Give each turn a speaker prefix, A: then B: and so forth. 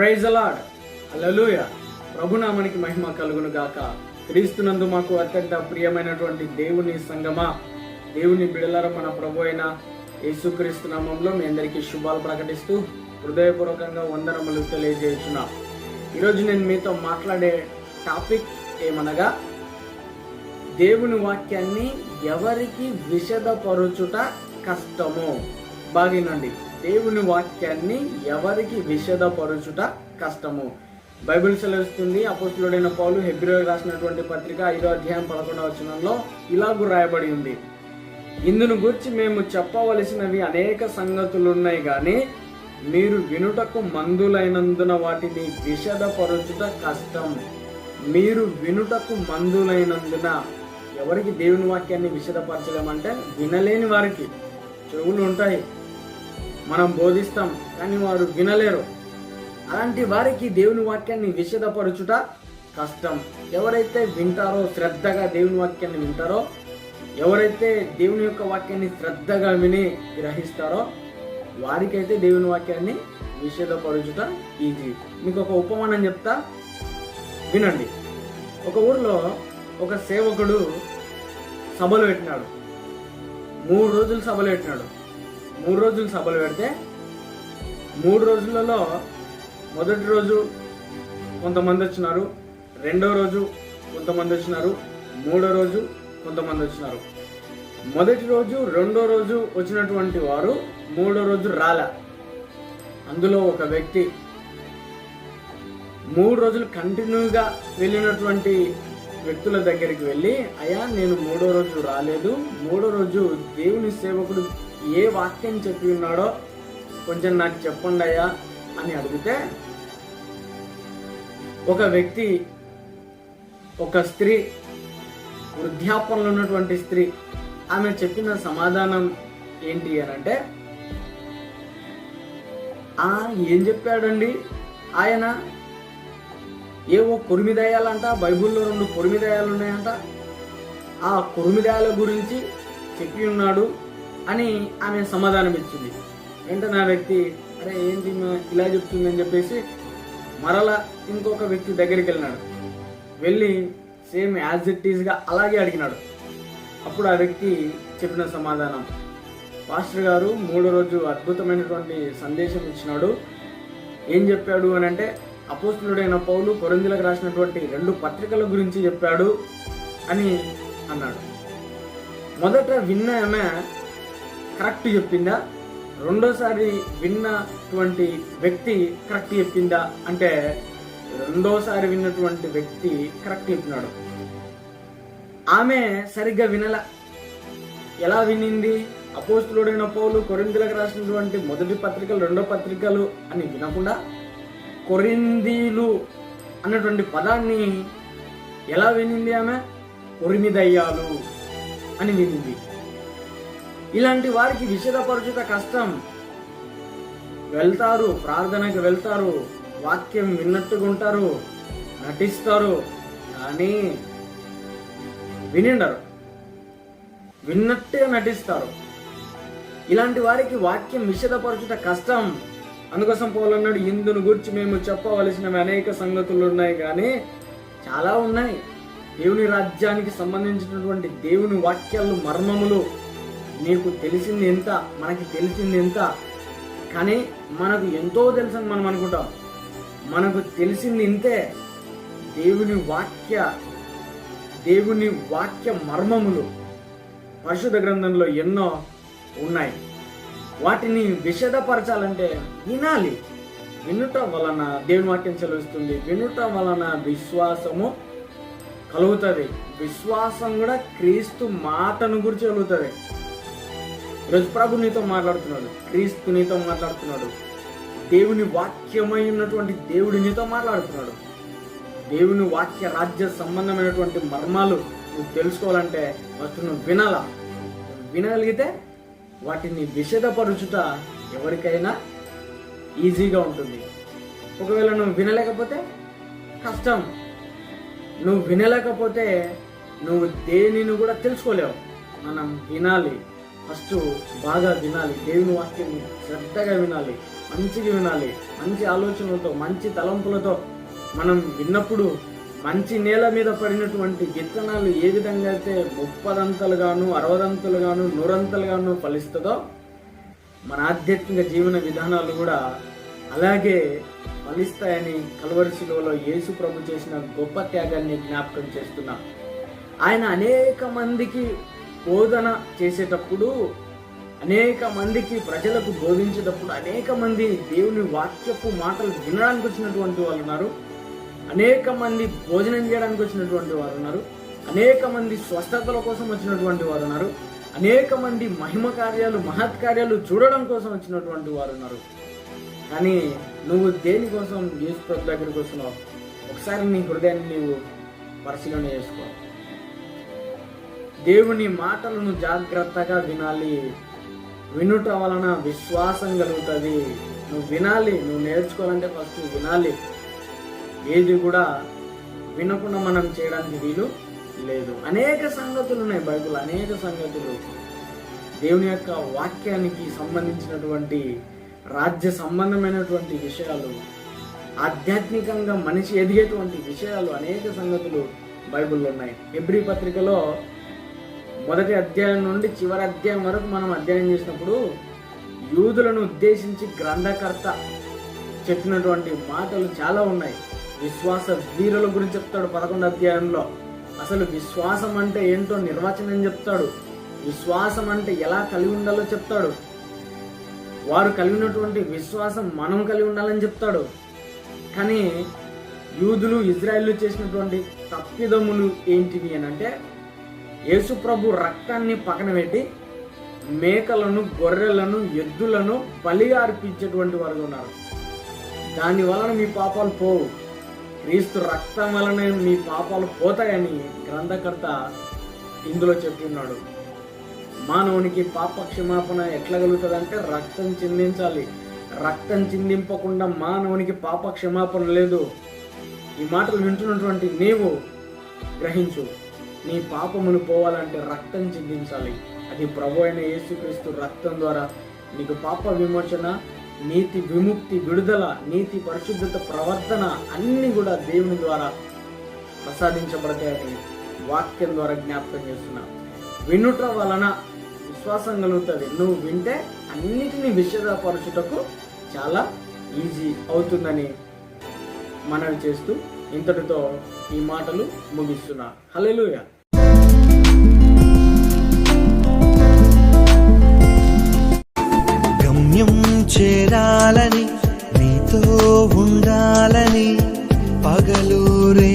A: Praise అలాడ్ అలలుయ ప్రభునామానికి మహిమ కలుగును గాక క్రీస్తునందు మాకు అత్యంత ప్రియమైనటువంటి దేవుని సంగమా. దేవుని బిడలర మన ప్రభు అయిన యేసుక్రీస్తు నామంలో మీ అందరికీ శుభాలు ప్రకటిస్తూ హృదయపూర్వకంగా వందనములు తెలియజేస్తున్నా ఈరోజు నేను మీతో మాట్లాడే టాపిక్ ఏమనగా దేవుని వాక్యాన్ని ఎవరికి విషదపరుచుట కష్టము. బాగినండి దేవుని వాక్యాన్ని ఎవరికి విషదపరుచుట కష్టము? బైబిల్ సెలవుస్తుంది అపోస్తులుడైన పౌలు హెబ్రిలో రాసినటువంటి పత్రిక ఐదో అధ్యాయం పదకొండవ వచనంలో ఇలాగూ రాయబడి ఉంది. ఇందును గురించి మేము చెప్పవలసినవి అనేక సంగతులు ఉన్నాయి కానీ మీరు వినుటకు మందులైనందున వాటిని విషదపరచుట కష్టం. మీరు వినుటకు మందులైనందున ఎవరికి దేవుని వాక్యాన్ని విషదపరచలేమంటే వినలేని వారికి. చెవులు ఉంటాయి మనం బోధిస్తాం కానీ వారు వినలేరు. అలాంటి వారికి దేవుని వాక్యాన్ని విషదపరచుట కష్టం. ఎవరైతే వింటారో శ్రద్ధగా దేవుని వాక్యాన్ని వింటారో ఎవరైతే దేవుని యొక్క వాక్యాన్ని శ్రద్ధగా విని గ్రహిస్తారో వారికైతే దేవుని వాక్యాన్ని విషదపరచుట ఈజీ మీకు ఒక ఉపమానం చెప్తా. వినండి. ఒక ఊర్లో ఒక సేవకుడు సభలు పెట్టినాడు. మూడు రోజులు సభలు పెట్టినాడు. మూడు రోజులు సభలు పెడితే మూడు రోజులలో మొదటి రోజు కొంతమంది వచ్చినారు రెండో రోజు కొంతమంది వచ్చినారు మూడో రోజు కొంతమంది వచ్చినారు. మొదటి రోజు రెండో రోజు వచ్చినటువంటి వారు మూడో రోజు రాల. అందులో ఒక వ్యక్తి మూడు రోజులు కంటిన్యూగా వెళ్ళినటువంటి వ్యక్తుల దగ్గరికి వెళ్ళి అయ్యా నేను మూడో రోజు రాలేదు. మూడో రోజు దేవుని సేవకుడు ఏ వాక్యం చెప్పి ఉన్నాడో కొంచెం నాకు చెప్పండి అయ్యా అని అడిగితే ఒక వ్యక్తి ఒక స్త్రీ వృద్ధాపనలో ఉన్నటువంటి స్త్రీ ఆమె చెప్పిన సమాధానం ఏంటి అని అంటే ఆ ఏం చెప్పాడండి? ఆయన ఏవో కొరిమిదయాలంట బైబిల్లో రెండు కొరిమిదయాలు ఉన్నాయంట ఆ కొరిమిదయాల గురించి చెప్పి ఉన్నాడు. అని ఆమె సమాధానం ఇచ్చింది వెంటనే ఆ వ్యక్తి అరే ఏంటి ఇలా చెప్తుందని చెప్పేసి మరలా ఇంకొక వ్యక్తి దగ్గరికి వెళ్ళినాడు వెళ్ళి సేమ్ యాజ్ ఇట్ ఈస్గా అలాగే అడిగినాడు. అప్పుడు ఆ వ్యక్తి చెప్పిన సమాధానం పాస్టర్ గారు మూడో రోజు అద్భుతమైనటువంటి సందేశం ఇచ్చినాడు. ఏం చెప్పాడు అని అంటే అపోస్తుడైన పౌలు కొరందులకు రాసినటువంటి రెండు పత్రికల గురించి చెప్పాడు అని అన్నాడు. మొదట విన్న ఆమె కరెక్ట్ చెప్పిందా? రెండోసారి విన్నటువంటి వ్యక్తి కరెక్ట్ చెప్పిందా? అంటే రెండోసారి విన్నటువంటి వ్యక్తి కరెక్ట్ చెప్పినాడు. ఆమె సరిగ్గా వినల. ఎలా వినింది? అపోస్తులుడైన పౌలు కొరిందులకు రాసినటువంటి మొదటి పత్రికలు రెండో పత్రికలు అని వినకుండా కొరిందీలు అన్నటువంటి పదాన్ని ఎలా వినింది ఆమె? కొరిమిదయ్యాలు అని వినింది. ఇలాంటి వారికి విషదపరచుట కష్టం. వెళ్తారు ప్రార్థనకి వెళ్తారు వాక్యం విన్నట్టుగా ఉంటారు నటిస్తారు కానీ వినిండరు. విన్నట్టే నటిస్తారు. ఇలాంటి వారికి వాక్యం విషదపరచుట కష్టం. అందుకోసం పోలన్నాడు ఇందును గురించి మేము చెప్పవలసినవి అనేక సంగతులు ఉన్నాయి కానీ చాలా ఉన్నాయి. దేవుని రాజ్యానికి సంబంధించినటువంటి దేవుని వాక్యాలు మర్మములు. నీకు తెలిసింది ఎంత మనకి తెలిసింది ఎంత కానీ మనకు ఎంతో తెలుసని మనం అనుకుంటాం. మనకు తెలిసింది ఇంతే దేవుని వాక్య దేవుని వాక్య మర్మములు పరిశుద్ధ గ్రంథంలో ఎన్నో ఉన్నాయి. వాటిని విషదపరచాలంటే వినాలి. వినుట వలన దేవుని వాక్యం చదివిస్తుంది వినుట వలన విశ్వాసము కలుగుతుంది. విశ్వాసం కూడా క్రీస్తు మాటను గురించి కలుగుతుంది. ఈరోజు ప్రభు నీతో మాట్లాడుతున్నాడు క్రీస్తు నీతో మాట్లాడుతున్నాడు దేవుని వాక్యమై ఉన్నటువంటి దేవుడు నీతో మాట్లాడుతున్నాడు. దేవుని వాక్య రాజ్య సంబంధమైనటువంటి మర్మాలు నువ్వు తెలుసుకోవాలంటే ఫస్ట్ నువ్వు వినాలా? వినగలిగితే వాటిని విషదపరుచుట ఎవరికైనా ఈజీగా ఉంటుంది. ఒకవేళ నువ్వు వినలేకపోతే కష్టం. నువ్వు వినలేకపోతే నువ్వు దేనిని కూడా తెలుసుకోలేవు. మనం వినాలి. ఫస్ట్ బాగా వినాలి. దేవుని వాక్యం శ్రద్ధగా వినాలి. మంచిగా వినాలి. మంచి ఆలోచనలతో మంచి తలంపులతో మనం విన్నప్పుడు మంచి నేల మీద పడినటువంటి విత్తనాలు ఏ విధంగా అయితే ముప్పదంతలుగాను అరవదంతలుగాను నూరంతలుగాను ఫలిస్తుందో మన ఆధ్యాత్మిక జీవన విధానాలు కూడా అలాగే ఫలిస్తాయని కలవరి శిలువలో యేసు ప్రభు చేసిన గొప్ప త్యాగాన్ని జ్ఞాపకం చేస్తున్నాం. ఆయన అనేక మందికి బోధన చేసేటప్పుడు అనేక మందికి ప్రజలకు బోధించేటప్పుడు అనేక మంది దేవుని వాక్యపు మాటలు వినడానికి వచ్చినటువంటి వాళ్ళు ఉన్నారు. అనేక మంది భోజనం చేయడానికి వచ్చినటువంటి వారు ఉన్నారు. అనేక మంది స్వస్థతల కోసం వచ్చినటువంటి వారు ఉన్నారు. అనేక మంది మహిమ కార్యాలు మహత్ కార్యాలు చూడడం కోసం వచ్చినటువంటి వారు ఉన్నారు. కానీ నువ్వు దేనికోసం యేసు ప్రభు దగ్గరికి వస్తున్నావు? ఒకసారి నీ హృదయాన్ని నీవు పరిశీలన చేసుకో. దేవుని మాటలను జాగ్రత్తగా వినాలి. వినుట వలన విశ్వాసం కలుగుతుంది. నువ్వు వినాలి నువ్వు నేర్చుకోవాలంటే ఫస్ట్ వినాలి. ఏది కూడా వినకుండా మనం చేయడానికి వీలు లేదు. అనేక సంగతులు ఉన్నాయి బైబుల్ అనేక సంగతులు. దేవుని యొక్క వాక్యానికి సంబంధించినటువంటి రాజ్య సంబంధమైనటువంటి విషయాలు ఆధ్యాత్మికంగా మనిషి ఎదిగేటువంటి విషయాలు అనేక సంగతులు బైబిల్లో ఉన్నాయి. ఎబ్రి పత్రికలో మొదటి అధ్యాయం నుండి చివరి అధ్యాయం వరకు మనం అధ్యయనం చేసినప్పుడు యూదులను ఉద్దేశించి గ్రంథకర్త చెప్పినటువంటి మాటలు చాలా ఉన్నాయి. విశ్వాస వీరుల గురించి చెప్తాడు పదకొండు అధ్యాయంలో. అసలు విశ్వాసం అంటే ఏంటో నిర్వచనం చెప్తాడు. విశ్వాసం అంటే ఎలా కలిగి ఉండాలో చెప్తాడు. వారు కలిగినటువంటి విశ్వాసం మనం కలిగి ఉండాలని చెప్తాడు. కానీ యూదులు ఇజ్రాయిల్ చేసినటువంటి తప్పిదములు ఏంటివి అని అంటే యేసుప్రభు రక్తాన్ని పక్కన పెట్టి మేకలను గొర్రెలను ఎద్దులను బలిగా అర్పించేటువంటి వారు ఉన్నారు. దాని వలన మీ పాపాలు పోవు. క్రీస్తు రక్తం వలన మీ పాపాలు పోతాయని గ్రంథకర్త ఇందులో చెప్తున్నాడు మానవునికి పాప క్షమాపణ ఎట్లా కలుగుతుందంటే రక్తం చిందించాలి. రక్తం చిందింపకుండా మానవునికి పాప క్షమాపణ లేదు. ఈ మాటలు వింటున్నటువంటి నీవు గ్రహించు. నీ పాపమును పోవాలంటే రక్తం చిందించాలి. అది ప్రభు అయిన యేసుక్రీస్తు రక్తం ద్వారా నీకు పాప విమోచన నీతి విముక్తి విడుదల నీతి పరిశుద్ధత ప్రవర్తన అన్ని కూడా దేవుని ద్వారా ప్రసాదించబడతాయని వాక్యం ద్వారా జ్ఞాపకం చేస్తున్నా. వినుట వలన విశ్వాసం కలుగుతుంది. నువ్వు వింటే అన్నిటినీ విషదపరచుటకు చాలా ఈజీ అవుతుందని మనవి చేస్తూ ఇంతటితో ఈ మాటలు ముగిస్తున్నా. హలెలుయా
B: గమ్యం చేరాలని నీతో ఉండాలని పగలూరే